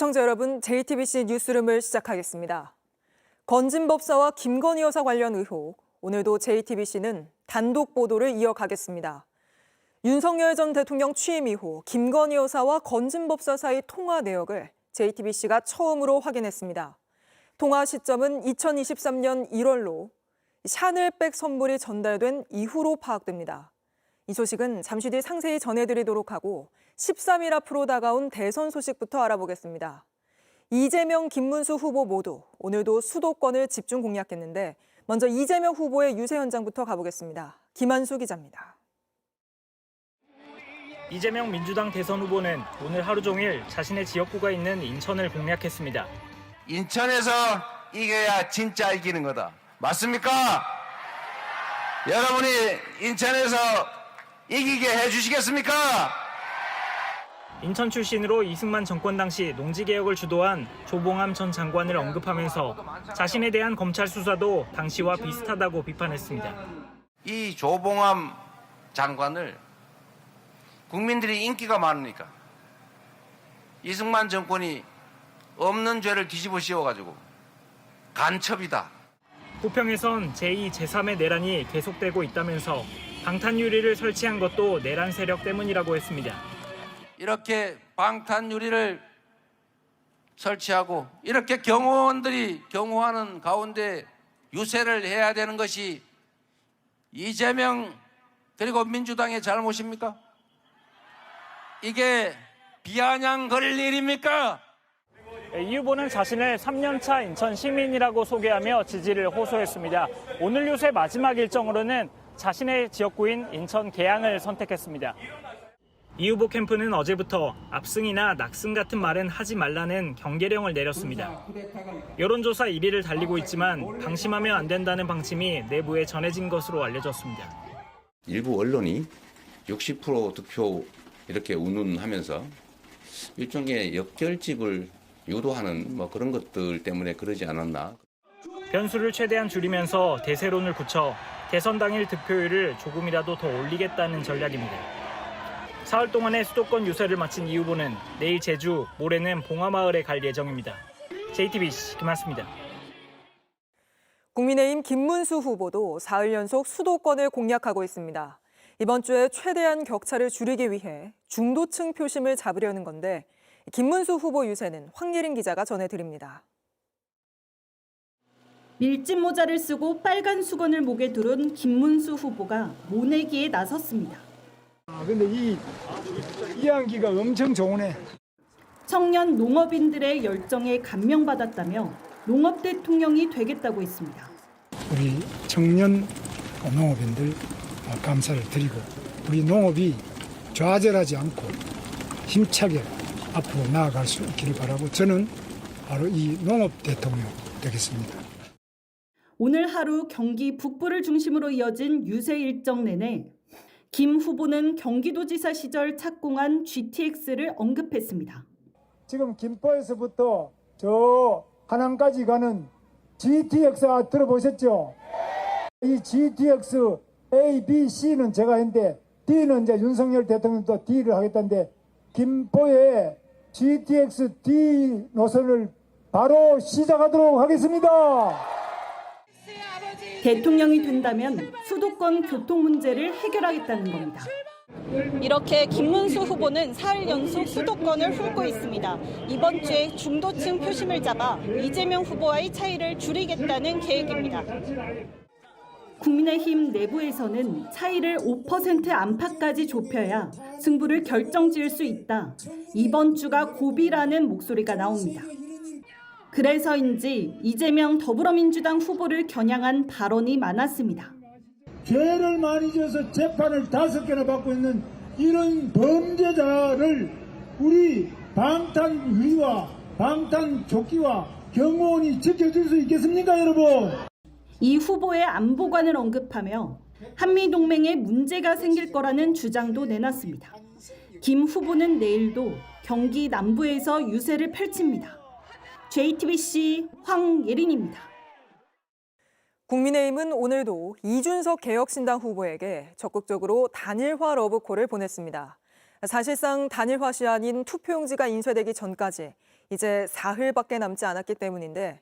시청자 여러분, JTBC 뉴스룸을 시작하겠습니다. 건진 법사와 김건희 여사 관련 의혹, 오늘도 JTBC는 단독 보도를 이어가겠습니다. 윤석열 전 대통령 취임 이후 김건희 여사와 건진 법사 사이 통화 내역을 JTBC가 처음으로 확인했습니다. 통화 시점은 2023년 1월로 샤넬백 선물이 전달된 이후로 파악됩니다. 이 소식은 잠시 뒤 상세히 전해드리도록 하고 13일 앞으로 다가온 대선 소식부터 알아보겠습니다. 이재명, 김문수 후보 모두 오늘도 수도권을 집중 공략했는데 먼저 이재명 후보의 유세 현장부터 가보겠습니다. 김한수 기자입니다. 이재명 민주당 대선 후보는 오늘 하루 종일 자신의 지역구가 있는 인천을 공략했습니다. 인천에서 이겨야 진짜 이기는 거다. 맞습니까? 여러분이 인천에서 이기게 해주시겠습니까? 인천 출신으로 이승만 정권 당시 농지개혁을 주도한 조봉암 전 장관을 언급하면서 자신에 대한 검찰 수사도 당시와 비슷하다고 비판했습니다. 이 조봉암 장관을 국민들이 인기가 많으니까 이승만 정권이 없는 죄를 뒤집어 씌워가지고 간첩이다. 부평에선 제2, 제3의 내란이 계속되고 있다면서 방탄 유리를 설치한 것도 내란 세력 때문이라고 했습니다. 이렇게 방탄 유리를 설치하고 이렇게 경호원들이 경호하는 가운데 유세를 해야 되는 것이 이재명 그리고 민주당의 잘못입니까? 이게 비아냥거릴 일입니까? 이 후보는 자신을 3년차 인천 시민이라고 소개하며 지지를 호소했습니다. 오늘 요새 마지막 일정으로는 자신의 지역구인 인천 계양을 선택했습니다. 이 후보 캠프는 어제부터 압승이나 낙승 같은 말은 하지 말라는 경계령을 내렸습니다. 여론조사 1위를 달리고 있지만 방심하면 안 된다는 방침이 내부에 전해진 것으로 알려졌습니다. 일부 언론이 60% 득표 이렇게 운운하면서 일종의 역결집을 유도하는 뭐 그런 것들 때문에 그러지 않았나. 변수를 최대한 줄이면서 대세론을 굳혀 대선 당일 득표율을 조금이라도 더 올리겠다는 전략입니다. 사흘 동안의 수도권 유세를 마친 이 후보는 내일 제주, 모레는 봉화마을에 갈 예정입니다. JTBC 김한수입니다. 국민의힘 김문수 후보도 사흘 연속 수도권을 공략하고 있습니다. 이번 주에 최대한 격차를 줄이기 위해 중도층 표심을 잡으려는 건데 김문수 후보 유세는 황예린 기자가 전해드립니다. 밀짚 모자를 쓰고 빨간 수건을 목에 두른 김문수 후보가 모내기에 나섰습니다. 아, 근데 이 이한기가 엄청 좋으네. 청년 농업인들의 열정에 감명받았다며 농업 대통령이 되겠다고 했습니다. 우리 청년 농업인들 감사를 드리고 우리 농업이 좌절하지 않고 힘차게 앞으로 나아갈 수 있기를 바라고 저는 바로 이 농업 대통령 되겠습니다. 오늘 하루 경기 북부를 중심으로 이어진 유세 일정 내내 김 후보는 경기도지사 시절 착공한 GTX를 언급했습니다. 지금 김포에서부터 저 한양까지 가는 GTX 들어보셨죠? 이 GTX A, B, C는 제가 했는데 D는 이제 윤석열 대통령도 D를 하겠다는데 김포에 GTX D 노선을 바로 시작하도록 하겠습니다. 대통령이 된다면 수도권 교통 문제를 해결하겠다는 겁니다. 이렇게 김문수 후보는 사흘 연속 수도권을 훑고 있습니다. 이번 주에 중도층 표심을 잡아 이재명 후보와의 차이를 줄이겠다는 계획입니다. 국민의힘 내부에서는 차이를 5% 안팎까지 좁혀야 승부를 결정 지을 수 있다. 이번 주가 고비라는 목소리가 나옵니다. 그래서인지 이재명 더불어민주당 후보를 겨냥한 발언이 많았습니다. 죄를 많이 지어서 재판을 다섯 개나 받고 있는 이런 범죄자를 우리 방탄위와 방탄조끼와 경호원이 지켜줄 수 있겠습니까 여러분? 이 후보의 안보관을 언급하며 한미동맹에 문제가 생길 거라는 주장도 내놨습니다. 김 후보는 내일도 경기 남부에서 유세를 펼칩니다. JTBC 황예린입니다. 국민의힘은 오늘도 이준석 개혁신당 후보에게 적극적으로 단일화 러브콜을 보냈습니다. 사실상 단일화 시한인 투표용지가 인쇄되기 전까지 이제 사흘밖에 남지 않았기 때문인데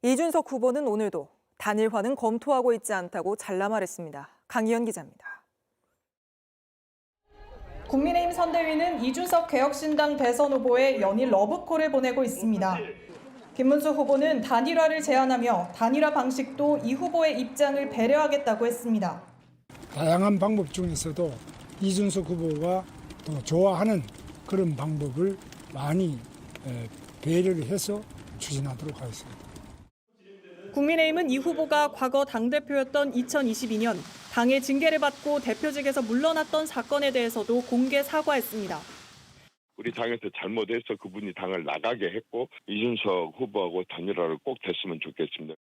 이준석 후보는 오늘도 단일화는 검토하고 있지 않다고 잘라 말했습니다. 강희연 기자입니다. 국민의힘 선대위는 이준석 개혁신당 대선 후보에 연일 러브콜을 보내고 있습니다. 김문수 후보는 단일화를 제안하며 단일화 방식도 이 후보의 입장을 배려하겠다고 했습니다. 다양한 방법 중에서도 이준석 후보가 또 좋아하는 그런 방법을 많이 에, 배려를 해서 추진하도록 하겠습니다. 국민의힘은 이 후보가 과거 당대표였던 2022년 당의 징계를 받고 대표직에서 물러났던 사건에 대해서도 공개 사과했습니다. 우리 당에서 잘못해서 그분이 당을 나가게 했고 이준석 후보하고 단일화를 꼭 됐으면 좋겠습니다.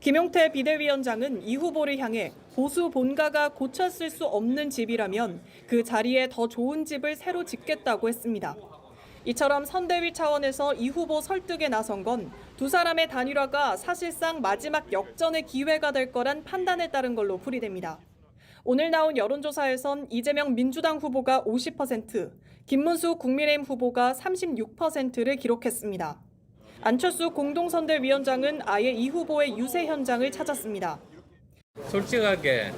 김용태 비대위원장은 이 후보를 향해 보수 본가가 고쳤을 수 없는 집이라면 그 자리에 더 좋은 집을 새로 짓겠다고 했습니다. 이처럼 선대위 차원에서 이 후보 설득에 나선 건 두 사람의 단일화가 사실상 마지막 역전의 기회가 될 거란 판단에 따른 걸로 풀이됩니다. 오늘 나온 여론조사에선 이재명 민주당 후보가 50%, 김문수 국민의힘 후보가 36%를 기록했습니다. 안철수 공동선대위원장은 아예 이 후보의 유세 현장을 찾았습니다. 솔직하게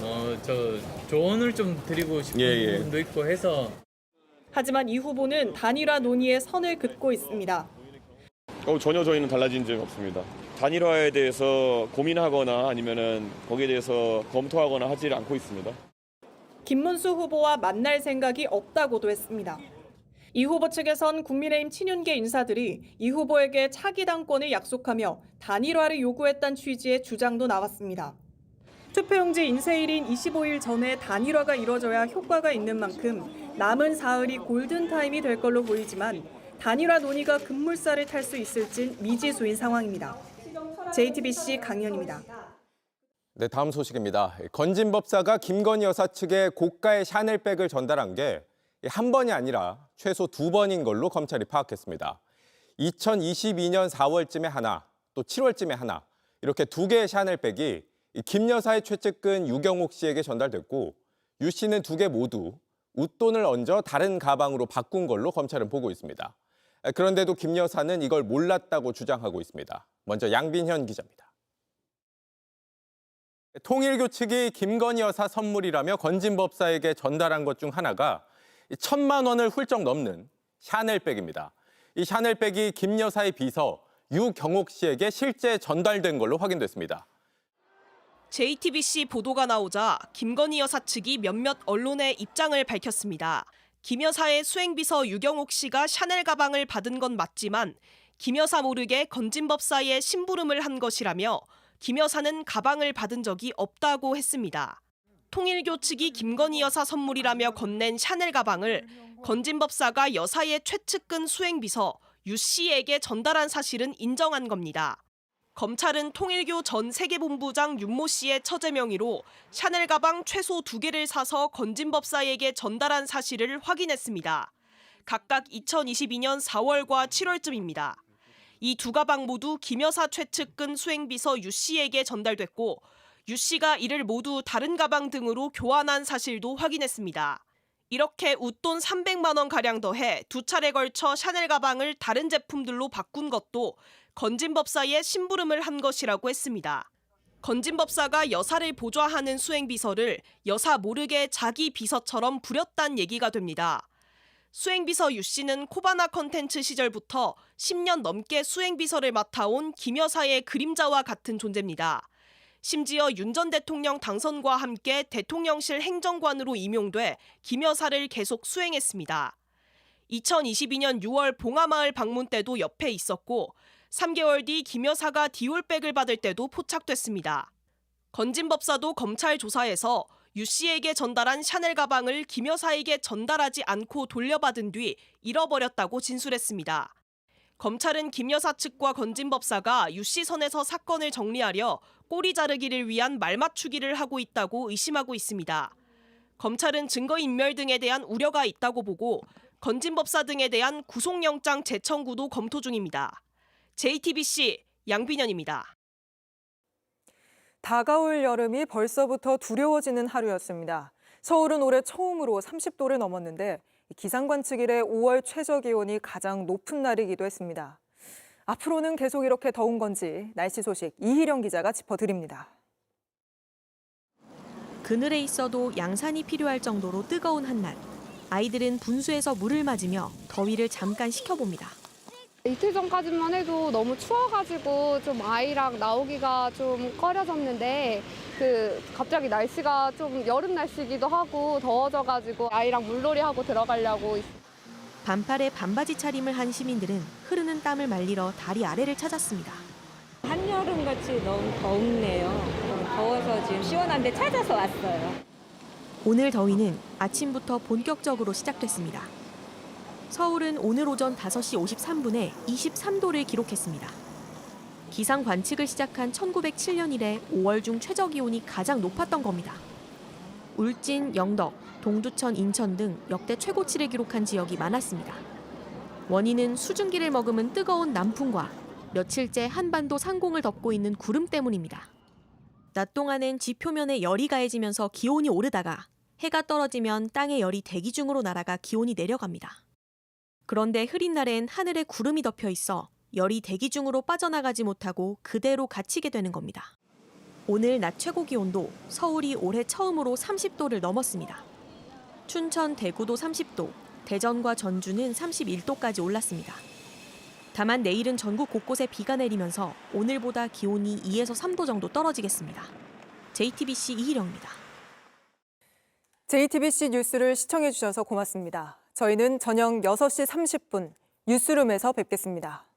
어 저 조언을 좀 드리고 싶은 부분도 있고 해서 하지만 이 후보는 단일화 논의에 선을 긋고 있습니다. 어, 전혀 저희는 달라진 점이 없습니다. 단일화에 대해서 고민하거나 아니면은 거기에 대해서 검토하거나 하지 않고 있습니다. 김문수 후보와 만날 생각이 없다고도 했습니다. 이 후보 측에선 국민의힘 친윤계 인사들이 이 후보에게 차기 당권을 약속하며 단일화를 요구했다는 취지의 주장도 나왔습니다. 투표용지 인쇄일인 25일 전에 단일화가 이뤄져야 효과가 있는 만큼 남은 사흘이 골든타임이 될 걸로 보이지만 단일화 논의가 급물살을 탈 수 있을진 미지수인 상황입니다. JTBC 강현입니다. 네, 다음 소식입니다. 건진 법사가 김건희 여사 측에 고가의 샤넬백을 전달한 게 한 번이 아니라 최소 두 번인 걸로 검찰이 파악했습니다. 2022년 4월쯤에 하나, 또 7월쯤에 하나 이렇게 두 개의 샤넬백이 김 여사의 최측근 유경옥 씨에게 전달됐고 유 씨는 두 개 모두 웃돈을 얹어 다른 가방으로 바꾼 걸로 검찰은 보고 있습니다. 그런데도 김 여사는 이걸 몰랐다고 주장하고 있습니다. 먼저 양빈현 기자입니다. 통일교 측이 김건희 여사 선물이라며 건진 법사에게 전달한 것 중 하나가 천만 원을 훌쩍 넘는 샤넬백입니다. 이 샤넬백이 김 여사의 비서 유경옥 씨에게 실제 전달된 걸로 확인됐습니다. JTBC 보도가 나오자 김건희 여사 측이 몇몇 언론에 입장을 밝혔습니다. 김 여사의 수행비서 유경옥 씨가 샤넬 가방을 받은 건 맞지만 김 여사 모르게 건진법사에 심부름을 한 것이라며 김 여사는 가방을 받은 적이 없다고 했습니다. 통일교 측이 김건희 여사 선물이라며 건넨 샤넬 가방을 건진법사가 여사의 최측근 수행비서 유 씨에게 전달한 사실은 인정한 겁니다. 검찰은 통일교 전 세계본부장 윤모 씨의 처제 명의로 샤넬 가방 최소 두 개를 사서 건진법사에게 전달한 사실을 확인했습니다. 각각 2022년 4월과 7월쯤입니다. 이 두 가방 모두 김 여사 최측근 수행비서 유 씨에게 전달됐고 유 씨가 이를 모두 다른 가방 등으로 교환한 사실도 확인했습니다. 이렇게 웃돈 300만 원 가량 더해 두 차례 걸쳐 샤넬 가방을 다른 제품들로 바꾼 것도 건진법사에 심부름을 한 것이라고 했습니다. 건진법사가 여사를 보좌하는 수행비서를 여사 모르게 자기 비서처럼 부렸단 얘기가 됩니다. 수행비서 유 씨는 코바나 컨텐츠 시절부터 10년 넘게 수행비서를 맡아온 김 여사의 그림자와 같은 존재입니다. 심지어 윤 전 대통령 당선과 함께 대통령실 행정관으로 임용돼 김 여사를 계속 수행했습니다. 2022년 6월 봉하마을 방문 때도 옆에 있었고 3개월 뒤 김 여사가 디올백을 받을 때도 포착됐습니다. 건진법사도 검찰 조사에서 유 씨에게 전달한 샤넬 가방을 김 여사에게 전달하지 않고 돌려받은 뒤 잃어버렸다고 진술했습니다. 검찰은 김 여사 측과 건진법사가 유 씨 선에서 사건을 정리하려 꼬리 자르기를 위한 말 맞추기를 하고 있다고 의심하고 있습니다. 검찰은 증거인멸 등에 대한 우려가 있다고 보고 건진법사 등에 대한 구속영장 재청구도 검토 중입니다. JTBC 양빈현입니다. 다가올 여름이 벌써부터 두려워지는 하루였습니다. 서울은 올해 처음으로 30도를 넘었는데 기상관측 이래 5월 최저 기온이 가장 높은 날이기도 했습니다. 앞으로는 계속 이렇게 더운 건지 날씨 소식 이희령 기자가 짚어드립니다. 그늘에 있어도 양산이 필요할 정도로 뜨거운 한낮. 아이들은 분수에서 물을 맞으며 더위를 잠깐 식혀봅니다. 이틀 전까지만 해도 너무 추워가지고 좀 아이랑 나오기가 좀 꺼려졌는데 그 갑자기 날씨가 좀 여름 날씨기도 하고 더워져가지고 아이랑 물놀이 하고 들어가려고 반팔에 반바지 차림을 한 시민들은 흐르는 땀을 말리러 다리 아래를 찾았습니다. 한여름 같이 너무 덥네요. 더워서 지금 시원한 데 찾아서 왔어요. 오늘 더위는 아침부터 본격적으로 시작됐습니다. 서울은 오늘 오전 5시 53분에 23도를 기록했습니다. 기상 관측을 시작한 1907년 이래 5월 중 최저 기온이 가장 높았던 겁니다. 울진, 영덕, 동두천, 인천 등 역대 최고치를 기록한 지역이 많았습니다. 원인은 수증기를 머금은 뜨거운 남풍과 며칠째 한반도 상공을 덮고 있는 구름 때문입니다. 낮 동안엔 지표면에 열이 가해지면서 기온이 오르다가 해가 떨어지면 땅의 열이 대기 중으로 날아가 기온이 내려갑니다. 그런데 흐린 날엔 하늘에 구름이 덮여 있어 열이 대기 중으로 빠져나가지 못하고 그대로 갇히게 되는 겁니다. 오늘 낮 최고 기온도 서울이 올해 처음으로 30도를 넘었습니다. 춘천, 대구도 30도, 대전과 전주는 31도까지 올랐습니다. 다만 내일은 전국 곳곳에 비가 내리면서 오늘보다 기온이 2에서 3도 정도 떨어지겠습니다. JTBC 이희령입니다. JTBC 뉴스를 시청해 주셔서 고맙습니다. 저희는 저녁 6시 30분 뉴스룸에서 뵙겠습니다.